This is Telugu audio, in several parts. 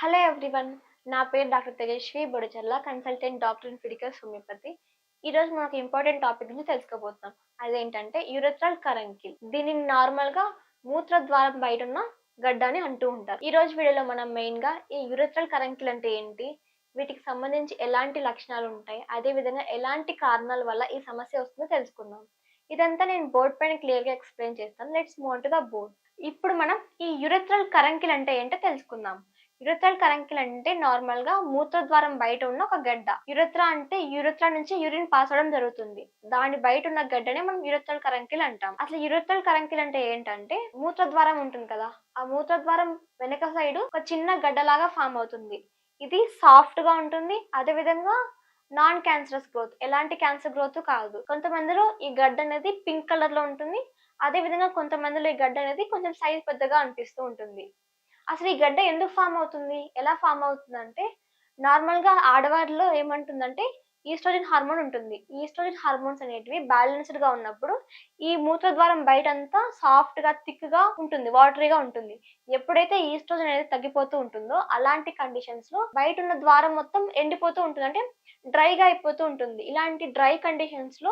హలో ఎవ్రీవన్ నా పేరు doctor Tejaswi Bodacharla consultant doctor in Fiticus homeopathy ఈ రోజు మనకు ఇంపార్టెంట్ టాపిక్ గురించి తెలుసుకోబోతున్నాం. అదేంటంటే యూరత్రల్ కరంకిల్ దీనిని నార్మల్గా మూత్ర ద్వారం బయట ఉన్న గడ్డ అని అంటూ ఉంటారు. ఈ రోజు వీడియోలో మనం మెయిన్గా ఈ యూరత్రల్ కరంకిల్ అంటే ఏంటి వీటికి సంబంధించి ఎలాంటి లక్షణాలు ఉంటాయి అదే విధంగా ఎలాంటి కారణాల వల్ల ఈ సమస్య వస్తుందో తెలుసుకుందాం. ఇదంతా నేను బోర్డ్ పైన క్లియర్గా ఎక్స్ప్లెయిన్ చేస్తాను. Let's move to the board ఇప్పుడు మనం ఈ యూరత్రల్ కరంకిల్ అంటే ఏంటో తెలుసుకుందాం. యురత్రల్ కరంకిల్ అంటే నార్మల్గా మూత్రద్వారం బయట ఉన్న ఒక గడ్డ. యురత్ర అంటే యురత్ర నుంచి యూరిన్ పాస్ అవడం జరుగుతుంది. దాని బయట ఉన్న గడ్డనే మనం యురత్రల్ కరంకిల్ అంటాం. అసలు యురత్రల్ కరంకిల్ అంటే ఏంటంటే మూత్రద్వారం ఉంటుంది కదా. ఆ మూత్రద్వారం వెనక సైడ్ ఒక చిన్న గడ్డలాగా ఫామ్ అవుతుంది. ఇది సాఫ్ట్గా ఉంటుంది. అదే విధంగా నాన్ క్యాన్సరస్ గ్రోత్. ఎలాంటి క్యాన్సర్ గ్రోత్ కాదు. కొంతమందిలో ఈ గడ్డ అనేది పింక్ కలర్లో ఉంటుంది. అదే విధంగా కొంతమందిలో ఈ గడ్డ అనేది కొంచెం సైజ్ పెద్దగా అనిపిస్తూ ఉంటుంది. అసలు ఈ గడ్డ ఎందుకు ఫామ్ అవుతుంది? ఎలా ఫామ్ అవుతుంది అంటే నార్మల్గా ఆడవారిలో ఏమంటుందంటే ఈస్ట్రోజన్ హార్మోన్ ఉంటుంది. ఈస్ట్రోజన్ హార్మోన్స్ అనేటివి బ్యాలెన్స్డ్గా ఉన్నప్పుడు ఈ మూత్రద్వారం బయట అంతా సాఫ్ట్గా థిక్గా ఉంటుంది వాటరీగా ఉంటుంది. ఎప్పుడైతే ఈస్ట్రోజన్ అనేది తగ్గిపోతూ ఉంటుందో అలాంటి కండిషన్స్లో బయట ఉన్న ద్వారం మొత్తం ఎండిపోతూ ఉంటుంది. అంటే డ్రైగా అయిపోతూ ఉంటుంది. ఇలాంటి డ్రై కండిషన్స్లో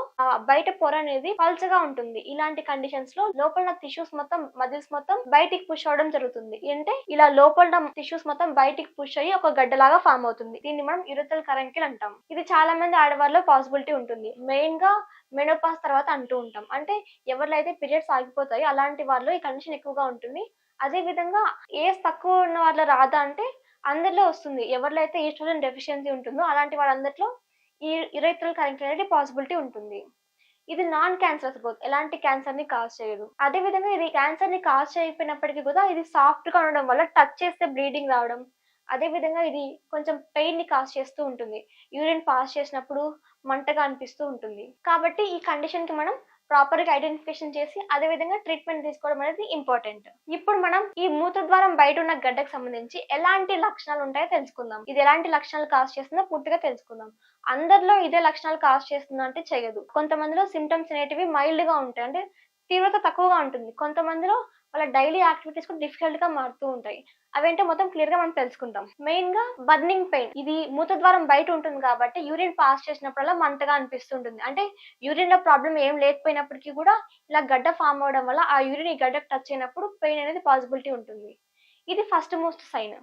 బయట పొర అనేది పల్చగా ఉంటుంది. ఇలాంటి కండిషన్స్లో లోపల టిష్యూస్ మొత్తం మజిల్స్ మొత్తం బయటికి పుష్ అవడం జరుగుతుంది. అంటే ఇలా లోపల టిష్యూస్ మొత్తం బయటికి పుష్ అయ్యి ఒక గడ్డలాగా ఫామ్ అవుతుంది. దీన్ని మనం యురతల్ కరంకిల్ అంటాం. ఇది చాలా మంది ఆడవారిలో పాసిబిలిటీ ఉంటుంది. మెయిన్గా మెనోపాస్ తర్వాత అంటూ ఉంటాం. అంటే ఎవరిలో అయితే పీరియడ్స్ ఆగిపోతాయో అలాంటి వాళ్ళు ఈ కండిషన్ ఎక్కువగా ఉంటుంది. అదే విధంగా ఏజ్ తక్కువ ఉన్న వాళ్ళ రాదా అంటే అందరిలో వస్తుంది. ఎవరిలో అయితే ఈస్ట్రోజన్ డెఫిషియన్సీ ఉంటుందో అలాంటి వాళ్ళందరిలో ఈ ఇరైత్రల్ కరెంట్ అనేది పాసిబిలిటీ ఉంటుంది. ఇది నాన్ క్యాన్సరస్ గ్రోత్ ఎలాంటి క్యాన్సర్ని కాజ్ చేయదు. అదే విధంగా ఇది క్యాన్సర్ని కాజ్ చేయకపోయినప్పటికీ కూడా ఇది సాఫ్ట్గా ఉండడం వల్ల టచ్ చేస్తే బ్లీడింగ్ రావడం అదేవిధంగా ఇది కొంచెం పెయిన్ని కాజ్ చేస్తూ ఉంటుంది. యూరిన్ పాస్ చేసినప్పుడు మంటగా అనిపిస్తూ ఉంటుంది. కాబట్టి ఈ కండిషన్కి మనం ప్రాపర్గా ఐడెంటిఫికేషన్ చేసి అదే విధంగా ట్రీట్మెంట్ తీసుకోవడం అనేది ఇంపార్టెంట్. ఇప్పుడు మనం ఈ మూత్రద్వారం బయట ఉన్న గడ్డకు సంబంధించి ఎలాంటి లక్షణాలు ఉంటాయో తెలుసుకుందాం. ఇది ఎలాంటి లక్షణాలు కాజ్ చేస్తుందో పూర్తిగా తెలుసుకుందాం. అందరిలో ఇదే లక్షణాలు కాజ్ చేస్తుందా అంటే చేయదు. కొంతమందిలో సిమ్టమ్స్ అనేటివి మైల్డ్గా ఉంటాయి. అంటే తీవ్రత తక్కువగా ఉంటుంది. కొంతమందిలో వాళ్ళ డైలీ యాక్టివిటీస్ కూడా డిఫికల్ట్గా మారుతూ ఉంటాయి. అవేంటో మొత్తం క్లియర్గా మనం తెలుసుకుంటాం మెయిన్గా బర్నింగ్ పెయిన్ ఇది మూత్రద్వారం బయట ఉంటుంది కాబట్టి యూరిన్ పాస్ చేసినప్పుడల్లా మంటగా అనిపిస్తుంటుంది. అంటే యూరిన్లో ప్రాబ్లం ఏం లేకపోయినప్పటికీ కూడా ఇలా గడ్డ ఫామ్ అవడం వల్ల ఆ యూరిన్ ఈ గడ్డకు టచ్ అయినప్పుడు పెయిన్ అనేది పాసిబిలిటీ ఉంటుంది. ఇది ఫస్ట్ మోస్ట్ సైన్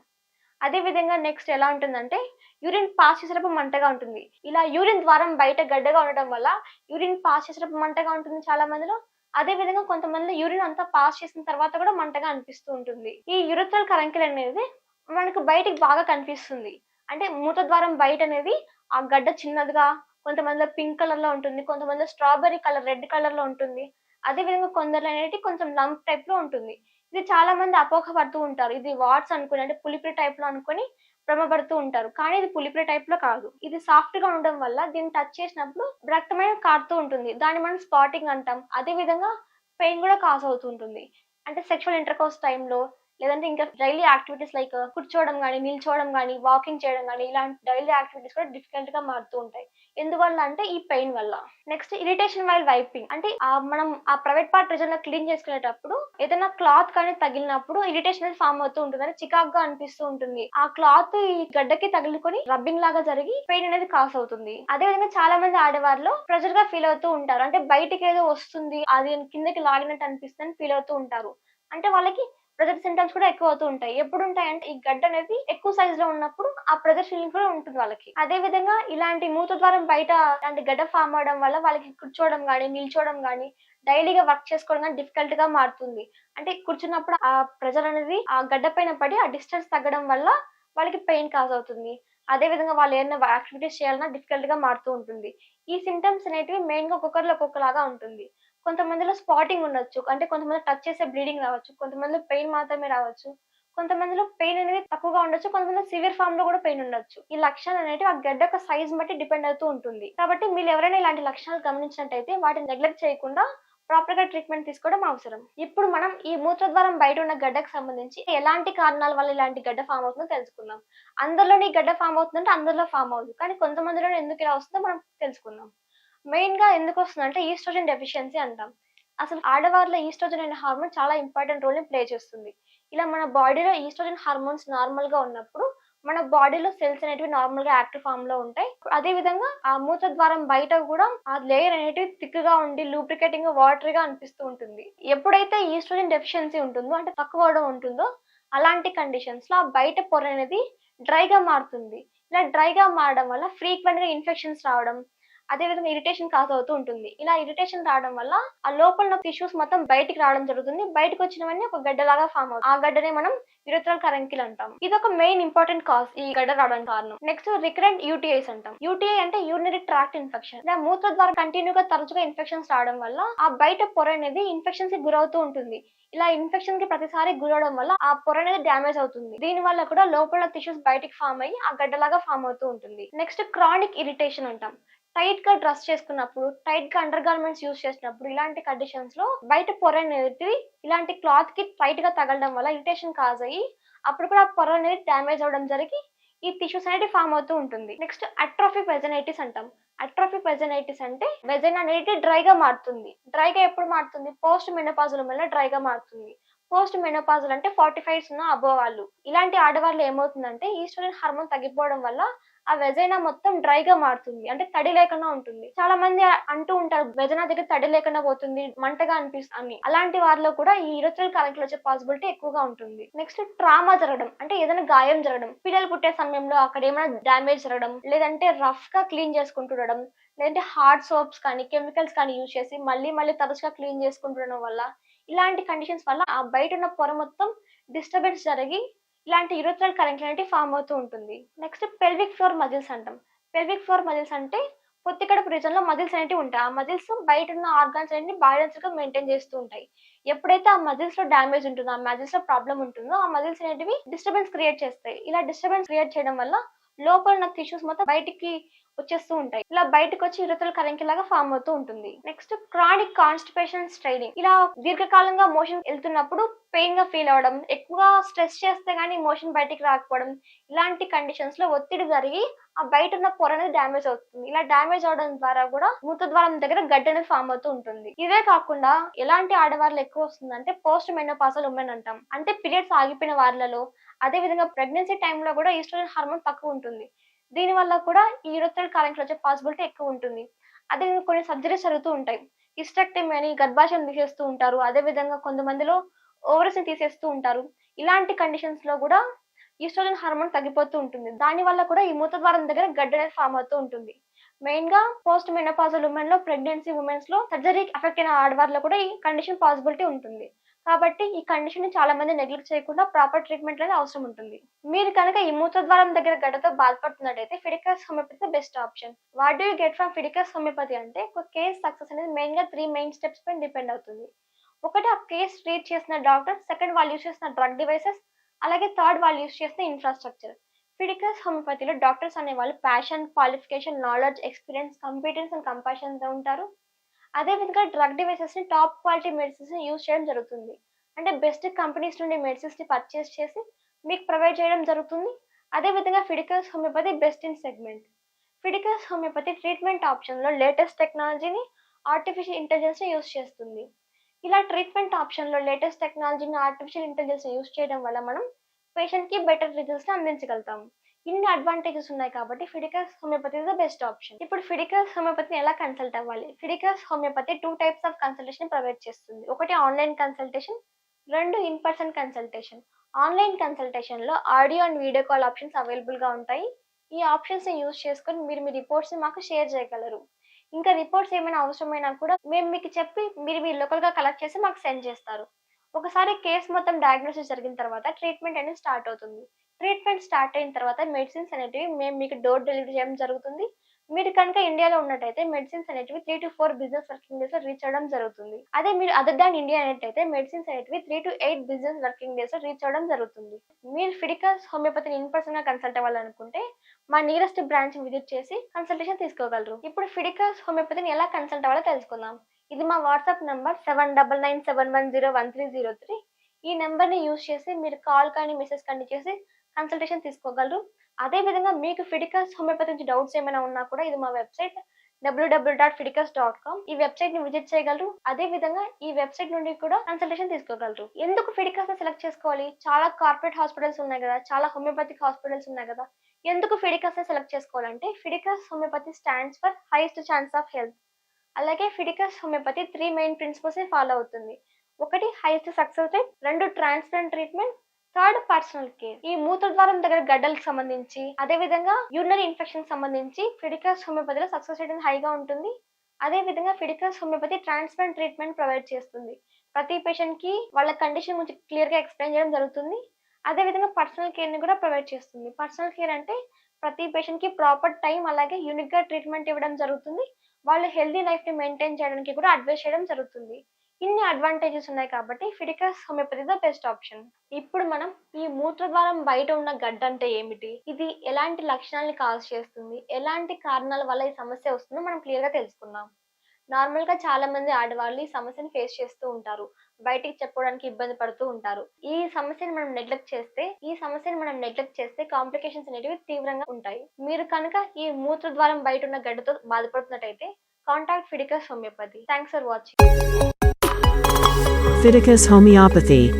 అదే విధంగా నెక్స్ట్ ఎలా ఉంటుందంటే యూరిన్ పాస్ చేసేటప్పుడు మంటగా ఉంటుంది. ఇలా యూరిన్ ద్వారం బయట గడ్డగా ఉండటం వల్ల యూరిన్ పాస్ చేసేటప్పుడు మంటగా ఉంటుంది చాలా మందిలో అదే విధంగా కొంతమంది యూరిన్ అంతా పాస్ చేసిన తర్వాత కూడా మంటగా అనిపిస్తూ ఉంటుంది. ఈ యురత్రల్ కరంకిల్ అనేది మనకు బయటికి బాగా కనిపిస్తుంది. అంటే మూత ద్వారం బయట అనేది ఆ గడ్డ చిన్నదిగా కొంతమందిలో పింక్ కలర్లో ఉంటుంది కొంతమందిలో స్ట్రాబెర్రీ కలర్ రెడ్ కలర్లో ఉంటుంది. అదే విధంగా కొందరు అనేది కొంచెం లంప్ టైప్లో ఉంటుంది. ఇది చాలా మంది అపోహ పడుతూ ఉంటారు. ఇది వాట్స్ అనుకుని అంటే పులిపిరి టైప్లో అనుకుని భ్రమపడుతూ ఉంటారు. కానీ ఇది పులిపిరి టైప్లో కాదు. ఇది సాఫ్ట్గా ఉండడం వల్ల దీన్ని టచ్ చేసినప్పుడు రక్తమైన కారుతూ ఉంటుంది. దాన్ని మనం స్పాటింగ్ అంటాం. అదే విధంగా పెయిన్ కూడా కాజ్ అవుతూ ఉంటుంది. అంటే సెక్షువల్ ఇంటర్కోర్స్ టైంలో లేదంటే ఇంకా డైలీ యాక్టివిటీస్ లైక్ కూర్చోవడం కానీ నిల్చోవడం కానీ వాకింగ్ చేయడం కానీ ఇలాంటి డైలీ యాక్టివిటీస్ కూడా డిఫికల్ట్గా మారుతూ ఉంటాయి. ఎందువల్ల అంటే ఈ పెయిన్ వల్ల. నెక్స్ట్ ఇరిటేషన్ వైల్ వైపింగ్ అంటే మనం ఆ ప్రైవేట్ పార్ట్ రీజన్లో క్లీన్ చేసుకునేటప్పుడు ఏదైనా క్లాత్ కానీ తగిలినప్పుడు ఇరిటేషన్ అనేది ఫామ్ అవుతూ ఉంటుంది. అంటే చికాక్గా అనిపిస్తూ ఉంటుంది. ఆ క్లాత్ ఈ గడ్డకి తగులుకొని రబ్బింగ్ లాగా జరిగి పెయిన్ అనేది కాస్ అవుతుంది. అదే విధంగా చాలా మంది ఆడవారిలో ప్రెషర్గా ఫీల్ అవుతూ ఉంటారు. అంటే బయటికి ఏదో వస్తుంది అది కిందకి లాగినట్టు అనిపిస్తుంది ఫీల్ అవుతూ ఉంటారు. అంటే వాళ్ళకి ప్రెజర్ సింటమ్స్ కూడా ఎక్కువ అవుతూ ఉంటాయి. ఎప్పుడు ఉంటాయి అంటే ఈ గడ్డ అనేది ఎక్కువ సైజ్లో ఉన్నప్పుడు ఆ ప్రెజర్ ఫీలింగ్ కూడా ఉంటుంది వాళ్ళకి. అదే విధంగా ఇలాంటి మూత ద్వారం బయట ఇలాంటి గడ్డ ఫామ్ అవడం వల్ల వాళ్ళకి కూర్చోవడం కానీ నిల్చోవడం కానీ డైలీగా వర్క్ చేసుకోవడం కానీ డిఫికల్ట్గా మారుతుంది. అంటే కూర్చున్నప్పుడు ఆ ప్రెజర్ అనేది ఆ గడ్డ పైన పడి ఆ డిస్టెన్స్ తగ్గడం వల్ల వాళ్ళకి పెయిన్ కాజ్ అవుతుంది. అదే విధంగా వాళ్ళు ఏదైనా యాక్టివిటీస్ చేయాలన్నా డిఫికల్ట్గా మారుతూ ఉంటుంది. ఈ సిమ్టమ్స్ అనేటివి మెయిన్గా ఒక్కొక్కరిలో ఒక్కొక్కలాగా ఉంటుంది. కొంతమందిలో స్పాటింగ్ ఉండొచ్చు. అంటే కొంతమంది టచ్ చేసే బ్లీడింగ్ రావచ్చు. కొంతమందిలో పెయిన్ మాత్రమే రావచ్చు. కొంతమందిలో పెయిన్ అనేది తక్కువగా ఉండొచ్చు. కొంతమంది సివియర్ ఫామ్లో కూడా పెయిన్ ఉండొచ్చు. ఈ లక్షణాలు అనేవి ఆ గడ్డ యొక్క సైజ్ బట్టి డిపెండ్ అవుతూ ఉంటుంది. కాబట్టి మీరు ఎవరైనా ఇలాంటి లక్షణాలు గమనించినట్టయితే వాటిని నెగ్లెక్ట్ చేయకుండా ప్రాపర్గా ట్రీట్మెంట్ తీసుకోవడం అవసరం. ఇప్పుడు మనం ఈ మూత్రద్వారం బయట ఉన్న గడ్డకు సంబంధించి ఎలాంటి కారణాల వల్ల ఇలాంటి గడ్డ ఫామ్ అవుతుందో తెలుసుకుందాం. అందరిలోని గడ్డ ఫామ్ అవుతుందంటే అందరిలో ఫామ్ అవుతుంది కానీ కొంతమందిలో ఎందుకు ఇలా వస్తుందో మనం తెలుసుకుందాం. మెయిన్గా ఎందుకు వస్తుందంటే ఈస్ట్రోజన్ డెఫిషియన్సీ అంటాం. అసలు ఆడవారిలో ఈస్ట్రోజన్ అనే హార్మోన్ చాలా ఇంపార్టెంట్ రోల్ని ప్లే చేస్తుంది. ఇలా మన బాడీలో ఈస్ట్రోజన్ హార్మోన్స్ నార్మల్గా ఉన్నప్పుడు మన బాడీలో సెల్స్ అనేటివి నార్మల్గా యాక్టివ్ ఫామ్లో ఉంటాయి. అదే విధంగా ఆ మూత్ర ద్వారం బయట కూడా ఆ లేయర్ అనేటివి థిక్గా ఉండి లూబ్రికేటింగ్ వాటర్గా అనిపిస్తూ ఉంటుంది. ఎప్పుడైతే ఈస్ట్రోజన్ డెఫిషియన్సీ ఉంటుందో అంటే తక్కువ అవడం ఉంటుందో అలాంటి కండిషన్స్లో ఆ బయట పొర అనేది డ్రైగా మారుతుంది. ఇలా డ్రైగా మారడం వల్ల ఫ్రీక్వెంట్గా ఇన్ఫెక్షన్స్ రావడం అదే విధంగా ఇరిటేషన్ కాజ్ అవుతూ ఉంటుంది. ఇలా ఇరిటేషన్ రావడం వల్ల ఆ లోపల టిష్యూస్ మొత్తం బయటికి రావడం జరుగుతుంది. బయటకు వచ్చినవన్నీ ఒక గడ్డలాగా ఫామ్ అవుతుంది ఆ గడ్డనే మనం యురత్రల్ కరంకిల్ అంటాం. ఇది ఒక మెయిన్ ఇంపార్టెంట్ కాజ్ ఈ గడ్డ రావడానికి కారణం. నెక్స్ట్ రికరెంట్ యూటీఐస్ అంటాం. యూటీఐ అంటే యూరినరీ ట్రాక్ట్ ఇన్ఫెక్షన్ మూత్ర ద్వారా కంటిన్యూగా తరచుగా ఇన్ఫెక్షన్స్ రావడం వల్ల ఆ బయట పొర అనేది ఇన్ఫెక్షన్స్కి గురవుతూ ఉంటుంది. ఇలా ఇన్ఫెక్షన్కి ప్రతిసారి గురవడం వల్ల ఆ పొర అనేది డ్యామేజ్ అవుతుంది. దీని వల్ల కూడా లోపల టిష్యూస్ బయటికి ఫామ్ అయ్యి ఆ గడ్డలాగా ఫామ్ అవుతూ ఉంటుంది. నెక్స్ట్ క్రానిక్ ఇరిటేషన్ అంటాం. టైట్గా డ్రెస్ చేసుకున్నప్పుడు టైట్గా అండర్ గార్మెంట్స్ యూస్ చేసినప్పుడు ఇలాంటి కండిషన్స్లో బయట పొర అనేది ఇలాంటి క్లాత్కి టైట్గా తగలడం వల్ల ఇరిటేషన్ కాజ్ అయ్యి అప్పుడు కూడా పొర అనేది డ్యామేజ్ అవడం జరిగి ఈ టిష్యూస్ అనేది ఫామ్ అవుతూ ఉంటుంది. నెక్స్ట్ అట్రోఫిక్ వెజనైటిస్ అంటాం. అట్రోఫిక్ వెజనైటిస్ అంటే వెజన్ అనేది డ్రైగా మారుతుంది. డ్రైగా ఎప్పుడు మారుతుంది? పోస్ట్ మెనోపాజుల వల్ల డ్రైగా మారుతుంది. పోస్ట్ మెనోపాజల్ అంటే ఫార్టీ ఫైవ్ ఉన్న అబోవ్ వాళ్ళు ఇలాంటి ఆడవాళ్ళు ఏమవుతుందంటే ఈస్ట్రోజన్ హార్మోన్ తగ్గిపోవడం వల్ల ఆ వెజైనా మొత్తం డ్రైగా మారుతుంది. అంటే తడి లేకుండా ఉంటుంది. చాలా మంది అంటూ ఉంటారు వెజనా దగ్గర తడి లేకుండా పోతుంది మంటగా అనిపిస్తుంది అని. అలాంటి వారిలో కూడా ఈ ఇరత్రల్ కరెంట్లు వచ్చే పాసిబిలిటీ ఎక్కువగా ఉంటుంది. నెక్స్ట్ ట్రామా జరగడం. అంటే ఏదైనా గాయం జరగడం. పిల్లలు పుట్టే సమయంలో అక్కడ ఏమైనా డ్యామేజ్ జరగడం. లేదంటే రఫ్గా క్లీన్ చేసుకుంటుండడం లేదంటే హార్డ్ సోప్స్ కానీ కెమికల్స్ కానీ యూజ్ చేసి మళ్ళీ మళ్ళీ తరచుగా క్లీన్ చేసుకుంటుండడం వల్ల ఇలాంటి కండిషన్స్ వల్ల ఆ బయట ఉన్న పొర మొత్తం డిస్టర్బెన్స్ జరిగి ఇలాంటి యూరోత్రల్ కరెంట్ అనేది ఫామ్ అవుతూ ఉంటుంది. నెక్స్ట్ పెల్విక్ ఫ్లోర్ మజిల్స్ అంటాం. పెల్విక్ ఫ్లోర్ మజిల్స్ అంటే పొత్తి కడుపు మజిల్స్ అనేవి ఉంటాయి. ఆ మజిల్స్ బయట ఉన్న ఆర్గాన్స్ అనేవి బ్యాలెన్స్గా మెయింటైన్ చేస్తూ ఉంటాయి. ఎప్పుడైతే ఆ మజిల్స్లో డ్యామేజ్ ఉంటుందో ఆ మజిల్స్లో ప్రాబ్లం ఉంటుందో ఆ మజిల్స్ అనేటివి డిస్టర్బెన్స్ క్రియేట్ చేస్తాయి. ఇలా డిస్టర్బెన్స్ క్రియేట్ చేయడం వల్ల లోపల ఉన్న టిష్యూస్ మొత్తం బయటికి వచ్చేస్తూ ఉంటాయి. ఇలా బయటకు వచ్చి ఇరతల కరెంకి లాగా ఫామ్ అవుతూ ఉంటుంది. నెక్స్ట్ క్రానిక్ కాన్స్టిపేషన్ స్ట్రైనింగ్ ఇలా దీర్ఘకాలంగా మోషన్ వెళ్తున్నప్పుడు పెయిన్గా ఫీల్ అవడం ఎక్కువగా స్ట్రెస్ చేస్తే గానీ మోషన్ బయటికి రాకపోవడం ఇలాంటి కండిషన్స్లో ఒత్తిడి జరిగి ఆ బయట ఉన్న పొర అనేది డ్యామేజ్ అవుతుంది. ఇలా డ్యామేజ్ అవడం ద్వారా కూడా మూత ద్వారం దగ్గర గడ్డ అనేది ఫామ్ అవుతూ ఉంటుంది. ఇవే కాకుండా ఎలాంటి ఆడవాళ్ళు ఎక్కువ వస్తుందంటే పోస్ట్ మెనోపాసల్ ఉమెన్ అంటాం. అంటే పీరియడ్స్ ఆగిపోయిన వాళ్ళలో అదే విధంగా ప్రెగ్నెన్సీ టైంలో కూడా ఈస్ట్రోజన్ హార్మోన్ తక్కువ ఉంటుంది. దీనివల్ల కూడా ఈ యూరోత్రల్ కరెంట్ వచ్చే పాసిబిలిటీ ఎక్కువ ఉంటుంది. అదేవిధంగా కొన్ని సర్జరీస్ జరుగుతూ ఉంటాయి. హిస్టెక్టమీ అని గర్భాశయం తీసేస్తూ ఉంటారు. అదే విధంగా కొంతమందిలో ఓవరస్ని తీసేస్తూ ఉంటారు. ఇలాంటి కండిషన్స్లో కూడా ఈస్ట్రోజన్ హార్మోన్ తగ్గిపోతూ ఉంటుంది. దాని వల్ల కూడా ఈ మూత ద్వారం దగ్గర గడ్డ అనేది ఫామ్ అవుతూ ఉంటుంది. మెయిన్గా పోస్ట్ మెనోపాజల్ ఉమెన్లో ప్రెగ్నెన్సీ ఉమెన్స్లో సర్జరీ ఎఫెక్ట్ అయిన ఆడవారిలో కూడా ఈ కండిషన్ పాసిబిలిటీ ఉంటుంది. కాబట్టి ఈ కండిషన్ని చాలా మంది నెగ్లెక్ట్ చేయకుండా ప్రాపర్ ట్రీట్మెంట్ అనేది అవసరం ఉంటుంది. మీరు కనుక ఈ మూత్రద్వారం దగ్గర గడ్డతో బాధపడుతున్నట్టయితే Fiticus homeopathy best option what do you get from Fiticus homeopathy అంటే ఒక కేస్ సక్సెస్ అనేది మెయిన్గా త్రీ మెయిన్ స్టెప్స్ పైన డిపెండ్ అవుతుంది. ఒకటి ఆ కేస్ ట్రీట్ చేసిన డాక్టర్ సెకండ్ వాళ్ళు యూస్ చేసిన డ్రగ్ డివైసెస్ అలాగే థర్డ్ వాళ్ళు యూస్ చేసిన ఇన్ఫ్రాస్ట్రక్చర్ ఫిడికస్ హోమియోపతిలో డాక్టర్స్ అనే వాళ్ళు passion qualification knowledge experience competence and కంపాషన్తో ఉంటారు. అదే విధంగా డ్రగ్ డివైసెస్ని టాప్ క్వాలిటీ మెడిసిన్స్ని యూజ్ చేయడం జరుగుతుంది. అంటే బెస్ట్ కంపెనీస్ నుండి మెడిసిన్స్ని పర్చేస్ చేసి మీకు ప్రొవైడ్ చేయడం జరుగుతుంది. అదే విధంగా Fiticus homeopathy best in segment. Fiticus homeopathy treatment ఆప్షన్లో లేటెస్ట్ టెక్నాలజీని ఆర్టిఫిషియల్ ఇంటెలిజెన్స్ని యూజ్ చేస్తుంది. ఇలా ట్రీట్మెంట్ ఆప్షన్లో లేటెస్ట్ టెక్నాలజీని ఆర్టిఫిషియల్ ఇంటెలిజెన్స్ యూజ్ చేయడం వల్ల మనం పేషెంట్కి బెటర్ రిజల్ట్స్ని అందించగలుగుతాము అందించగలుగుతాం. ఇన్ని అడ్వాంటేజెస్ ఉన్నాయి కాబట్టి Fiticus homeopathy is the best option ఇప్పుడు ఫిడికస్ హోమియోపతిని ఎలా కన్సల్ట్ అవ్వాలి? Fiticus homeopathy two types of consultation provide చేస్తుంది. ఒకటి ఆన్లైన్ కన్సల్టేషన్ రెండు in person consultation online కన్సల్టేషన్లో audio and video call options అవైలబుల్గా ఉంటాయి. ఈ ఆప్షన్స్ని యూజ్ చేసుకొని మీరు మీ రిపోర్ట్స్ని మాకు షేర్ చేయగలరు. ఇంకా రిపోర్ట్స్ ఏమైనా అవసరమైనా కూడా మేము మీకు చెప్పి మీరు మీ లోకల్గా కలెక్ట్ చేసి మాకు సెండ్ చేస్తారు. ఒకసారి కేసు మొత్తం డయాగ్నోసిస్ జరిగిన తర్వాత ట్రీట్మెంట్ అనేది స్టార్ట్ అవుతుంది. ట్రీట్మెంట్ స్టార్ట్ అయిన తర్వాత మెడిసిన్స్ అనేటివి మేము మీకు డోర్ డెలివరీ చేయడం జరుగుతుంది. మీరు కనుక ఇండియాలో ఉన్నట్టయితే మెడిసిన్స్ అనేటివి three to four business working డేస్లో రీచ్ అవ్వడం జరుగుతుంది. అదే మీరు అదర్ దాన్ ఇండియా అనేటైతే మెడిసిన్స్ అనేటివి three to eight business working డేస్లో రీచ్ అవ్వడం జరుగుతుంది. మీరు ఫిడికల్స్ హోమియోపతిని ఇన్ పర్సన్గా కన్సల్ట్ అవ్వాలనుకుంటే మా నియరెస్ట్ బ్రాంచ్ విజిట్ చేసి కన్సల్టేషన్ తీసుకోగలరు. ఇప్పుడు ఫిడికల్స్ హోమియోపతిని ఎలా కన్సల్ట్ అవ్వాలో తెలుసుకుందాం. ఇది మా WhatsApp number seven double nine seven one zero one three zero three ఈ నెంబర్ని యూస్ యూజ్ చేసి మీరు కాల్ కానీ మెసేజ్ కానీ చేసి కన్సల్టేషన్ తీసుకోగలరు. అదే విధంగా మీకు ఫిడికస్ హోమియోపతి నుంచి డౌట్స్ ఏమైనా ఉన్నా కూడా ఇది మా website W W dot Fiticus dot com ఈ వెబ్సైట్ని విజిట్ చేయగలరు. అదే విధంగా ఈ వెబ్సైట్ నుండి కూడా కన్సల్టేషన్ తీసుకోగలరు. ఎందుకు ఫిడికస్ని సెలెక్ట్ చేసుకోవాలి? చాలా కార్పొరేట్ హాస్పిటల్స్ ఉన్నాయి కదా. చాలా హోమియోపతిక్ హాస్పిటల్స్ ఉన్నాయి కదా. ఎందుకు ఫిడికస్ని సెలెక్ట్ చేసుకోవాలంటే Fiticus homeopathy stands for highest chance of health అలాగే ఫిడికస్ హోమియోపతి త్రీ మెయిన్ ప్రిన్సిపల్స్ని ఫాలో అవుతుంది. ఒకటి హైయెస్ట్ సక్సెస్ రేట్ రెండు transplant treatment third personal care. ఈ మూత్రద్వారం దగ్గర గడ్డలకు సంబంధించి అదే విధంగా యూరినరీ ఇన్ఫెక్షన్ సంబంధించి ఫిడికస్ హోమియోపతిలో సక్సెస్ రేట్ హైగా ఉంటుంది. అదే విధంగా Fiticus homeopathy transplant treatment provide చేస్తుంది. ప్రతి పేషెంట్కి వాళ్ళ కండిషన్ గురించి క్లియర్గా ఎక్స్ప్లెయిన్ చేయడం జరుగుతుంది. అదే విధంగా పర్సనల్ కేర్ని కూడా ప్రొవైడ్ చేస్తుంది. పర్సనల్ కేర్ అంటే ప్రతి పేషెంట్కి ప్రాపర్ టైం అలాగే యూనిక్గా ట్రీట్మెంట్ ఇవ్వడం జరుగుతుంది. వాళ్ళు హెల్దీ లైఫ్ని మెయింటైన్ చేయడానికి కూడా అడ్వైస్ చేయడం జరుగుతుంది. ఇన్ని అడ్వాంటేజెస్ ఉన్నాయి కాబట్టి Fiticus homeopathy the best option ఇప్పుడు మనం ఈ మూత్రద్వారం బయట ఉన్న గడ్డ అంటే ఏమిటి? ఇది ఎలాంటి లక్షణాలని కాజ్ చేస్తుంది? ఎలాంటి కారణాల వల్ల ఈ సమస్య వస్తుందో మనం క్లియర్గా తెలుసుకుందాం. నార్మల్గా చాలా మంది ఆడవాళ్ళు ఈ సమస్యను ఫేస్ చేస్తూ ఉంటారు. బయటికి చెప్పుకోవడానికి ఇబ్బంది పడుతూ ఉంటారు. ఈ సమస్యను మనం నెగ్లెక్ట్ చేస్తే ఈ సమస్యను మనం నెగ్లెక్ట్ చేస్తే కాంప్లికేషన్స్ అనేవి తీవ్రంగా ఉంటాయి. మీరు కనుక ఈ మూత్రద్వారం బయట ఉన్న గడ్డతో బాధపడుతున్నట్టయితే contact Fiticus homeopathy thanks for watching Fiticus Homeopathy